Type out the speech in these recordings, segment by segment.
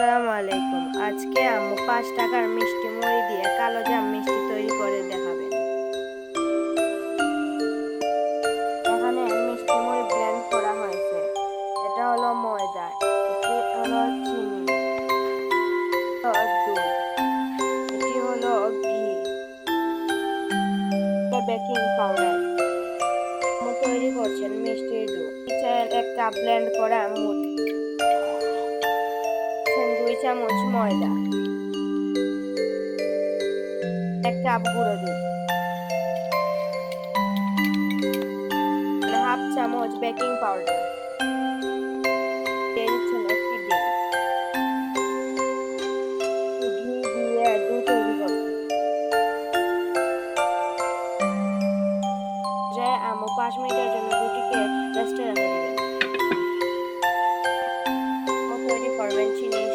আসসালামু আলাইকুম। আজকে আম্মু পাঁচ টাকার মিষ্টি মুড়ি দিয়ে কালো জাম মিষ্টি তৈরি করে দেখাবেন। এখানে মিষ্টি মুড়ি ব্লেন্ড করা হয়েছে। এটা হলো ময়দা, এটি হলো চিনি, দুধ, এটি হলো ঘি বেকিং পাউডার তৈরি করছেন মিষ্টির ডো এক কাপ ব্লেন্ড করা মুড়ি। চামচ ময়দা। এক কাপ গুঁড়ো দুধ হাফ চামচ বেকিং পাউডার। যে আমু পাঁচ মিনিটের জন্য তৈরি করবেন চিনি।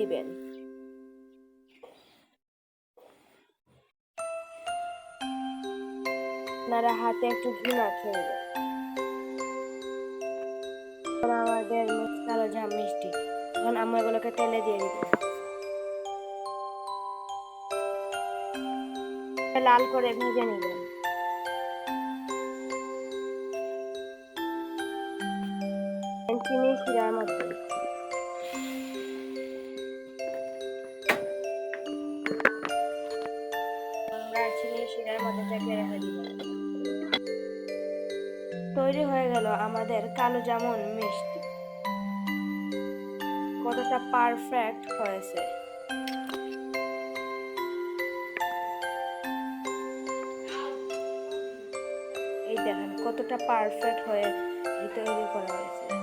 দিবেন। আপনারা হাতে একটু ঘি মাখিয়ে নেবেন। আমাদের কালো জাম মিষ্টি এখন আমরা এগুলোকে তেলে দিয়ে দিব। লাল করে ভেজে নেবেন। চিনি শিরার মধ্যে চেপে রেখে দিব তৈরি হয়ে গেল আমাদের কালো জামুন মিষ্টি। কতটা পারফেক্ট হয়েছে। এই দেখেন কতটা পারফেক্ট হয়ে তৈরি করা হয়েছে।